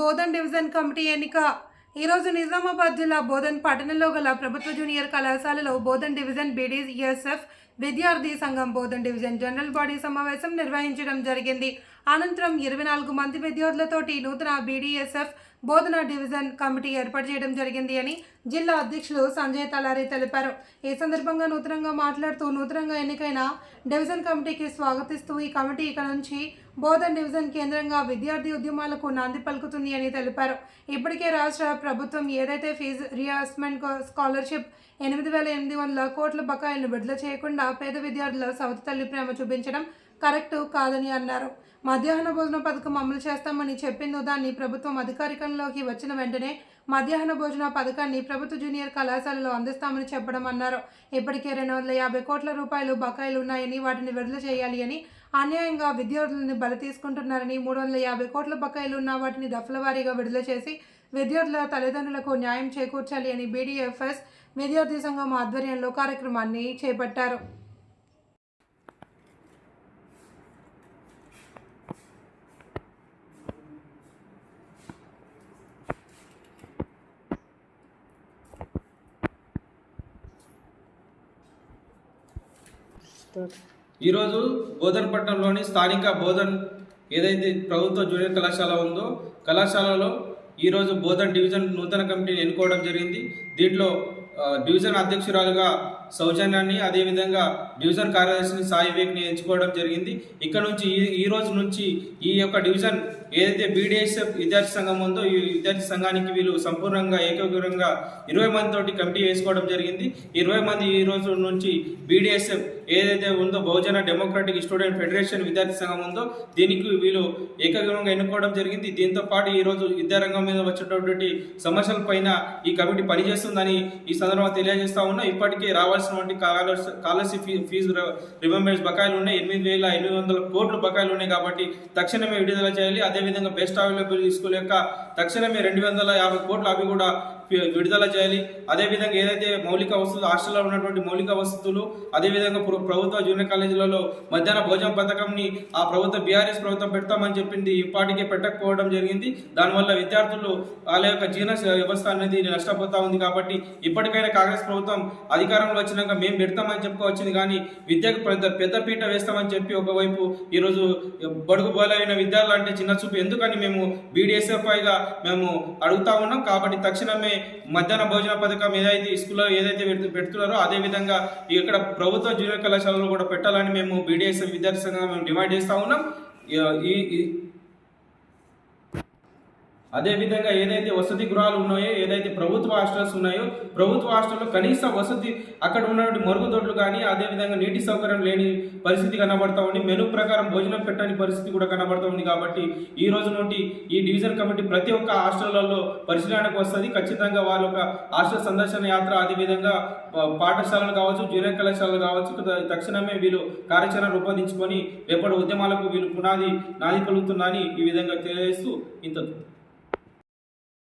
Bodhan division committee ఎన్నిక. ఈరోజు నిజామాబాద్ జిల్లా బోధన్ పట్టణంలో గల ప్రభుత్వ జూనియర్ కళాశాలలో బోధన్ డివిజన్ బీడీఎస్ఎఫ్ విద్యార్థి సంఘం బోధన్ డివిజన్ జనరల్ బాడీ సమావేశం నిర్వహించడం జరిగింది. అనంతరం ఇరవై నాలుగు మంది విద్యార్థులతోటి నూతన బీడీఎస్ఎఫ్ బోధన డివిజన్ కమిటీ ఏర్పాటు చేయడం జరిగింది అని జిల్లా అధ్యక్షులు సంజయ్ తలారి తెలిపారు. ఈ సందర్భంగా నూతనంగా మాట్లాడుతూ నూతనంగా ఎన్నికైన డివిజన్ కమిటీకి స్వాగతిస్తూ ఈ కమిటీ ఇక నుంచి బోధన్ డివిజన్ కేంద్రంగా విద్యార్థి ఉద్యమాలకు నాంది పలుకుతుంది అని తెలిపారు. ఇప్పటికే రాష్ట్ర ప్రభుత్వం ఏదైతే ఫీజు రియాస్మెంట్ స్కాలర్షిప్ ఎనిమిది వేల ఎనిమిది వందల కోట్ల బకాయిలను విడుదల చేయకుండా పేద విద్యార్థుల సవతి తల్లి ప్రేమ చూపించడం కరెక్ట్ కాదని అన్నారు. మధ్యాహ్న భోజన పథకం అమలు చేస్తామని చెప్పిందో దాన్ని ప్రభుత్వం అధికారికంలోకి వచ్చిన వెంటనే మధ్యాహ్న భోజన పథకాన్ని ప్రభుత్వ జూనియర్ కళాశాలలో అందిస్తామని చెప్పడం అన్నారు. ఇప్పటికే రెండు వందల యాభై కోట్ల రూపాయలు బకాయిలు ఉన్నాయని వాటిని విడుదల చేయాలి అని అన్యాయంగా విద్యార్థులని బలి తీసుకుంటున్నారని మూడు వందల యాభై కోట్ల బకాయిలు ఉన్న వాటిని దఫలవారీగా విడుదల చేసి విద్యార్థుల తల్లిదండ్రులకు న్యాయం చేకూర్చాలి అని బీడీఎఫ్ఎస్ విద్యార్థి సంఘం ఆధ్వర్యంలో కార్యక్రమాన్ని చేపట్టారు. ఈరోజు బోధన్ పట్టణంలోని స్థానిక బోధన్ ఏదైతే ప్రభుత్వ జూనియర్ కళాశాల ఉందో కళాశాలలో ఈరోజు బోధన్ డివిజన్ నూతన కమిటీని ఎన్నుకోవడం జరిగింది. దీంట్లో డివిజన్ అధ్యక్షురాలుగా సౌజన్యాన్ని అదేవిధంగా డివిజన్ కార్యదర్శిని సాయి వివేక్ని ఎంచుకోవడం జరిగింది. ఇక్కడ నుంచి ఈ ఈ రోజు నుంచి ఈ యొక్క డివిజన్ ఏదైతే బీడీఎస్ఎఫ్ విద్యార్థి సంఘం ఉందో ఈ విద్యార్థి సంఘానికి వీళ్ళు సంపూర్ణంగా ఏకగ్రంగా ఇరవై మంది తోటి కమిటీ వేసుకోవడం జరిగింది. ఇరవై మంది ఈ రోజు నుంచి బీడీఎస్ఎఫ్ ఏదైతే ఉందో బహుజన డెమోక్రటిక్ స్టూడెంట్ ఫెడరేషన్ విద్యార్థి సంఘం ఉందో దీనికి వీళ్ళు ఏకగ్రంగా ఎన్నుకోవడం జరిగింది. దీంతో పాటు ఈ రోజు విద్యారంగం మీద వచ్చేటటువంటి సమస్యల పైన ఈ కమిటీ పనిచేస్తుందని ఈ సందర్భంగా తెలియజేస్తా ఉన్నా. ఇప్పటికే రావాల్సినటువంటి స్కాలర్షిప్ ఫీజు రిమెంబర్స్ బకాయిలు ఉన్నాయి. ఎనిమిది వేల ఎనిమిది వందల కోట్ల బకాయిలు ఉన్నాయి కాబట్టి తక్షణమే విడుదల చేయాలి. అదేవిధంగా బెస్ట్ అవైలబుల్ స్కూల్ యొక్క తక్షణమే రెండు వందల యాభై కోట్లు అవి కూడా విడుదల చేయాలి. అదేవిధంగా ఏదైతే మౌలిక వసతులు హాస్టల్లో ఉన్నటువంటి మౌలిక వసతులు అదేవిధంగా ప్రభుత్వ జూనియర్ కాలేజీలలో మధ్యాహ్న భోజన పథకంని ఆ ప్రభుత్వ బీఆర్ఎస్ ప్రభుత్వం పెడతామని చెప్పింది ఇప్పటికే పెట్టకపోవడం జరిగింది. దానివల్ల విద్యార్థులు వాళ్ళ యొక్క జీవన వ్యవస్థ అనేది నష్టపోతా ఉంది కాబట్టి ఇప్పటికైనా కాంగ్రెస్ ప్రభుత్వం అధికారంలో వచ్చినాక మేము పెడతామని చెప్పుకోవచ్చింది కానీ విద్యకు పెద్ద పెద్ద పీట వేస్తామని చెప్పి ఒకవైపు ఈరోజు బడుగు బలైన విద్యార్థులు అంటే చిన్న చూపు. ఎందుకని మేము బీడీఎస్ఎఫ్ఐగా మేము అడుగుతా ఉన్నాం కాబట్టి తక్షణమే మధ్యాహ్న భోజన పథకం ఏదైతే స్కూల్లో ఏదైతే పెడుతు- పెడుతున్నారో అదే విధంగా ఇక్కడ ప్రభుత్వ జూనియర్ కళాశాలలో కూడా పెట్టాలని మేము బీడీఎస్ఎఫ్ విద్యార్థి సంఘంగా మేము డిమాండ్ చేస్తూ ఉన్నాం. ఈ అదేవిధంగా ఏదైతే వసతి గృహాలు ఉన్నాయో ఏదైతే ప్రభుత్వ హాస్టల్స్ ఉన్నాయో ప్రభుత్వ హాస్టల్లో కనీస వసతి అక్కడ ఉన్నటువంటి మరుగుదొడ్లు కానీ అదే విధంగా నీటి సౌకర్యం లేని పరిస్థితి కనబడతా ఉంది. మెను ప్రకారం భోజనం పెట్టని పరిస్థితి కూడా కనబడతా ఉంది కాబట్టి ఈ రోజు నుండి ఈ డివిజన్ కమిటీ ప్రతి ఒక్క హాస్టళ్ళలో పరిశీలనకు వస్తుంది. ఖచ్చితంగా వాళ్ళ ఒక హాస్టల్ సందర్శన యాత్ర అదే విధంగా పాఠశాలలు కావచ్చు జూనియర్ కళాశాలలు కావచ్చు తక్షణమే వీళ్ళు కార్యాచరణ రూపొందించుకొని రేపటి ఉద్యమాలకు వీళ్ళు పునాది నాది కలుగుతుందని ఈ విధంగా తెలియజేస్తూ ఇంత